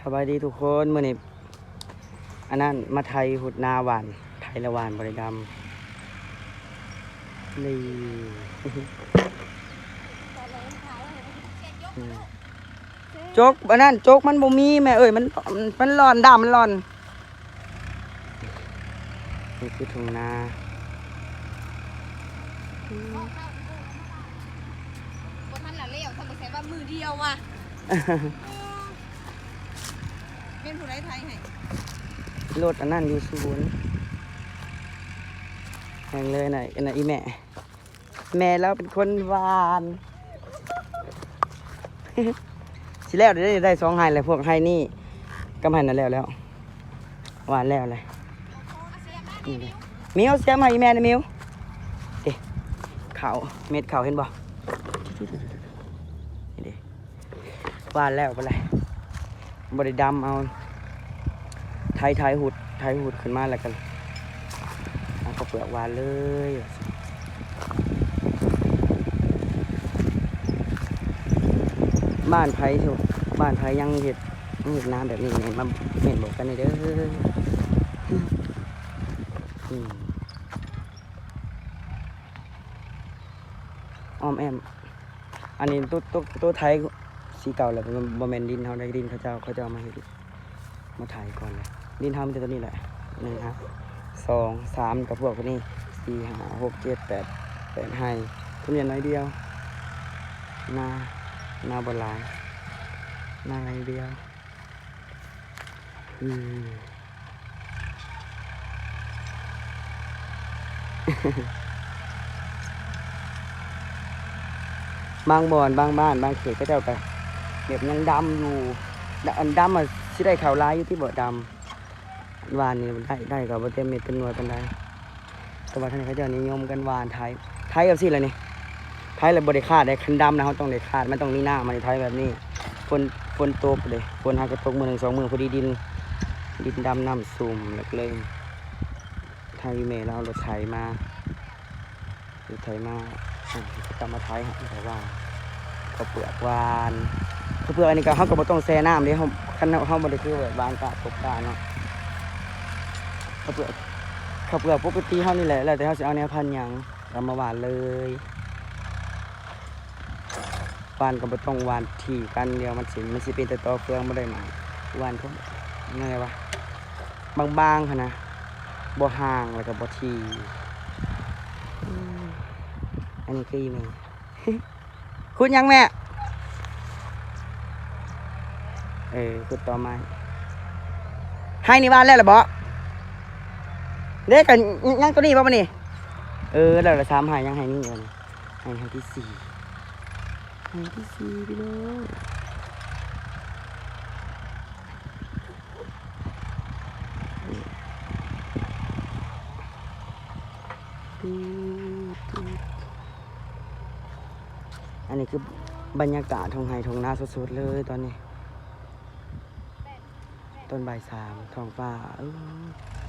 สบายดีทุกคนมื่อนี้อันนั้นมาไทยหุดนาหวาน ไทยละหวานบริดำนี่อืมจกอันนั้นจกมันบ่มีแม่เอ้ยมันมันร้อนดำมันร้อนนี่คือทุ่งนาคนท่านละเลี้ยวทำไปใส่ว่ามือเดียวว่ะ เป็นผู้ไรไทยให้รถอันนั้นอยู่ศูนย์แห่งเลยน่ะอันน่ะอีแม่ แม่เราเป็นคนหวานสิแล้วได้ได้สองไฮเลยพวกไฮนี่กำไฮนั่นแล้วแล้วหวานแล้วเลยนี่เลยมิวเสียมให้อีแม่นะมิวเอ๊ะเขาเม็ดเขาเห็นบ่นี่เด้ หวานแล้วไปเลยบริดำเอาไทยไทยหุดไทยหุดขึ้นมาแล้วกันเอาเปลือกวานเลยบ้านไผ่ถูกบ้านไผ่ยังเห็ดยังเห็ดน้ำแบบนี้เนี่ยมาเห็นบอกกันเลยเด้ออืมอ้อมแอม อันนี้ตัวตัวตัวไทย สีเก่าแหละมันบอมเมนดินเขาได้ดินเขาเจ้าเขาจะเอามาเห็ดมาถ่ายก่อนเลยดินเขามันจะตัวนี้แหละหนึ่งฮะสองสามกับพวกนี้สี่ห้าหกเจ็ดแปดแปดให้ทุเรียนน้อยเดียวนาหน้าบนหลายหน้าอะไรเดียวอืมบางบอนบางบ้าน บางเขตก็เจ้าก็ แบบยังดำอยู่ดอันดำอะสิได้ข่าวร้ายอยู่ที่บ่อดำวานนี่ได้ได้กับบ่เต็มเม็ดเต็มหน่วยเป็นไดแต่ว่าท่านเขาเจ้นิยมกันวานไทยไทยกับสิอะไรนี่ไทยเราบริคาดได้คันดำนะเขาต้องได้คาดมันต้องมีหน้ามันในไทยแบบนี้ฝนฝนตกเลยฝนหากระตกมือหนึ่งสองมือพอดีดิน ดินดำน้ำซุ่มแล้วก็เลยทางอีเมลเรารถไถมารถไถมาอะก็กลับมาไทยครับแต่ว่าข้าเปลือกวาน เปลืออันนี้ก็เขาก็บ่ต้องแช่น้ำเลยเขาคันเขาบ่ได้คือแบบหวานกะตกกาเนาะข้าวเปลือกข้าวเปลือกปกติเขานี่แหละแล้วแต่เขาจะเอาแนวพันธุ์หยังเอามาหวานเลยวานก็บ่ต้องวานที่กันเดียวมันสิมันสิเป็นแต่ตอเฟืองบ่ได้หมายวานเขายังไงวะบางๆค่ะนะบ่ห่างแล้วก็บ่ทีอันนี้คืออีแม่คุณยังแม่ เออคุณต่อไม้ให้นี่วานแล้วเหรอบ่เด็กกันยังตัวนี้บ่มานี่เออแล้วละสามใหายยังให้นี่อยู่นี่ให้ให้ที่สี่แห่งที่สี่พี่น้องอันนี้คือบรรยากาศทงไฮทงนาสดๆเลยตอนนี้ ตอนบ่ายสามท้องฟ้า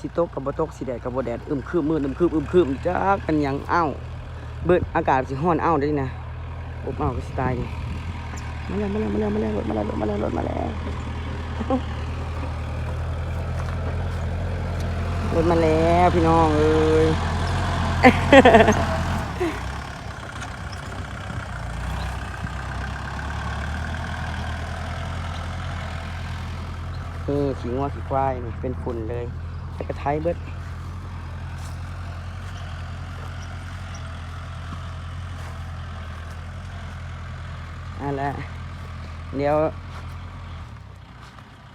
สิตกกับบตกสิแดดกับบแดดอึมครึมมืดอึมครึมอึมครึมจ้ากันยังเอ้าเบิดอากาศสิห้อนเอ้าได้นะอบอ้าวก็สไตล์นี่มาแล้วมาแล้วมาแล้วมาแล้วรถมาแล้วรถมาแล้วรถมาแล้วรถมาแล้วพี่น้องเอ้ย นี่ขี้งัวขี้ควายนี่เป็นฝุ่นเลยแต่กระไทยเบิดอันละเดี๋ยว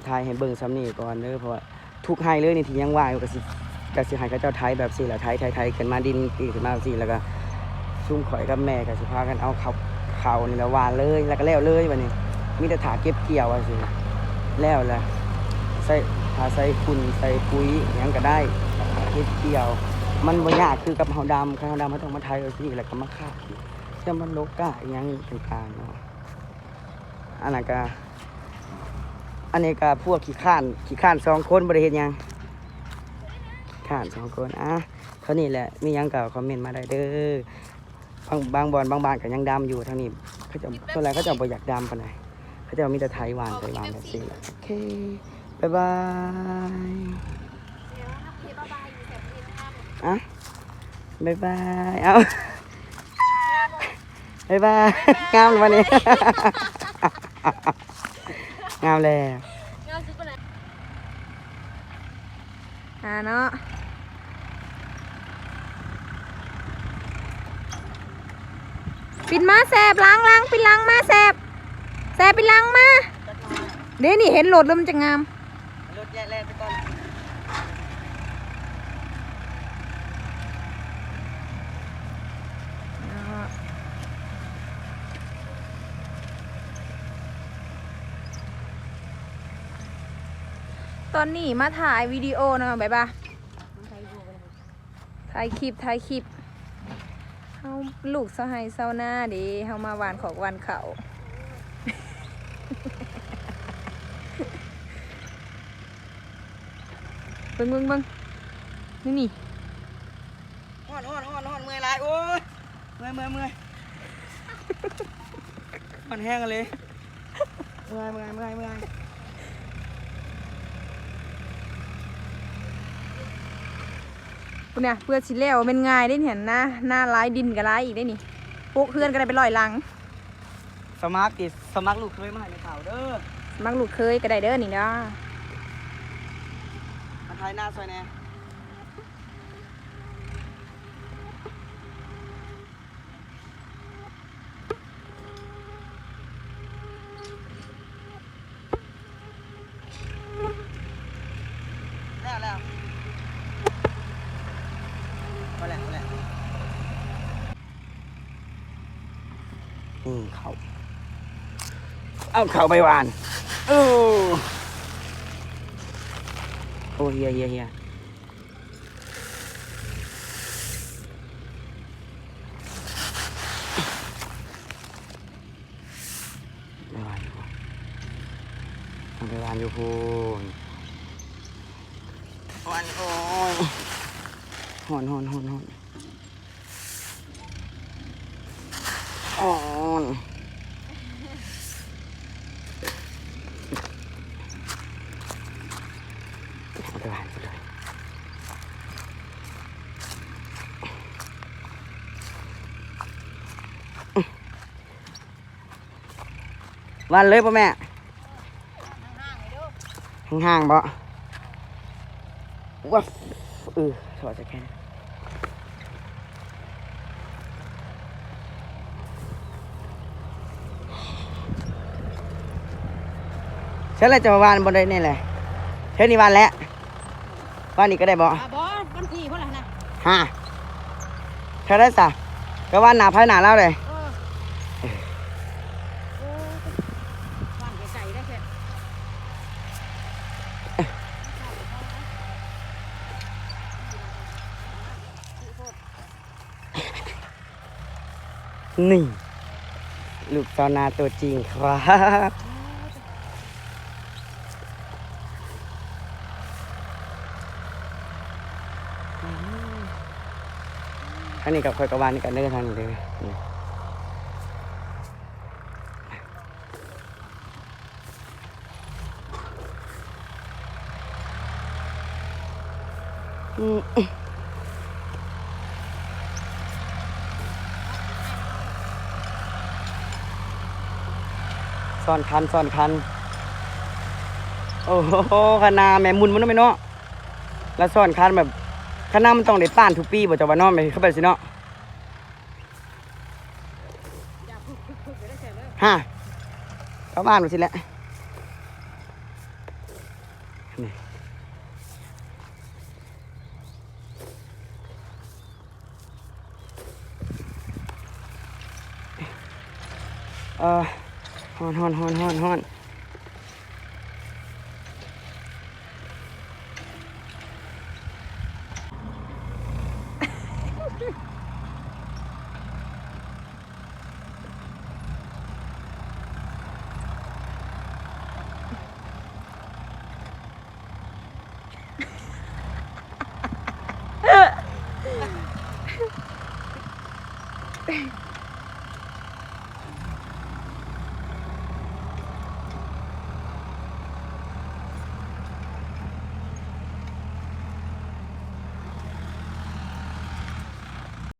ถ่ายให้เบิ่งซ้ำนี่ก่อนเด้อเพราะว่าทุกไฮเลยนี่ที่ยังว่าอยู่กับสิกับสิให้เขาเจ้าไทยแบบสิแหละไทยไทยไทยกันมาดินปีขึ้นมาสิแล้วก็ซุ่มข่อยกับแม่กับสิพากันเอาเขาเขานี่ละวานเลยแล้วก็แล้วเลยวันนี้มีแต่ถาเก็บเกี่ยวอะสิแล้วละ ใส่ถ้าใส่ฝุ่นใส่ปุ๋ยหยังก็ได้เฮ็ดเกี่ยว มันบ่ยากคือกับเฮาดำกับเฮาดำเฮาต้องมาไทยเอาสิแล้วก็มาฆ่าอีกจะมันโลกะอิหยังต่างๆเนาะอันนั้นก็อันนี้ก็พวกขี้ข้านขี้ข้านสองคนบ่ได้เฮ็ดหยังขี้ข้านสองคนอะเท่านี้แหละมียังก็คอมเมนต์มาได้เด้อบางบางบอนบางบานก็ยังดำอยู่ทางนี้เขาจะส่วนใหญ่เขาจะบ่อยากดำปานใดเขาเขาจะมีแต่ไทยหวานไทยวานแบบนี้โอเค บ๊ายบายเดี๋ยวนะพี่บ๊ายบายอยู่แถบนี้นะบอะบ๊ายบาย เอาบ๊ายบาย งามวันนี้ งามแล้วเงาซื้อไปไหนอ่าเนาะปิดมาแสบล้างล้างปิดล้างมาแสบแสบปิดล้างมา เดี๋ยวนี่เห็นโหลดแล้วมันจะงาม แย่แล่ไปก่อนตอนนี้มาถ่ายวิดีโอนะบ๊ายบายถ่ายคลิปถ่ายคลิปเฮาลูกเสาให้เสาหน้าดีเฮามาหวานของหวานเขา เบิ่งเบิ่งเบิ่งนี่นี่ฮ้อนฮ้อนฮ้อนฮ้อนเมื่อยหลายโอ้ยเมื่อยเมื่อยเมื่อยมันแห้งกันเลยเมื่อยเมื่อยเมื่อยเมื่อยคุณเนี่ยเพื่อชิแล้วเป็นง่ายได้เห็นหน้าหน้าร้ายดินกับร้ายอีกได้นี่พวกเพื่อนก็ได้ไปลอยหลัง สมัครติดสมัครลูกเคยมาให้ในข่าวเด้อมักลูกเคยก็ได้เด้อนี่เนาะมา ทายหน้าซอยแน่แล้วแล้วพอแล้วพอแล้วนี่เขาเอาเขาไปหวานโอ้โอ้เฮียเฮียเฮียไปหวานอยู่เอาไปหวานอยู่พูนหวานโอ้ยหอนหอนหอนหอนอ่อนเอาไปหวานไปเลยห วานเลยป่ะแม่ห่างๆบ่ว้าเออถอดจะแค่นี้ฉันเลยจะมาวานบนไดนี่แหละเท่านี้วานแล้ววานนี้ก็ได้บ่อะบอสวันที่เท่าไหร่นะฮะเธอได้สะก็วานหนาภายหนาแล้วเลย เออโอ้วันไก่ได้แค่ นี่ ลูกซาวนาตัวจริงครับอันนี้กับคอยกระวานนี่กันเด้ทางนี้เลยอืม ซ่อนคันซ่อนคัน โอ้โหคณาแม่มุนมันต้องไปเนาะแล้วซ่อนคันแบบคณามันต้องได้ป้านทุกปีบ่จะว่านาะไปเข้าไปสิเนาะฮะเข้าบ้านมาสิแหละนี่เออ ฮอนฮอนฮอนฮอนฮอน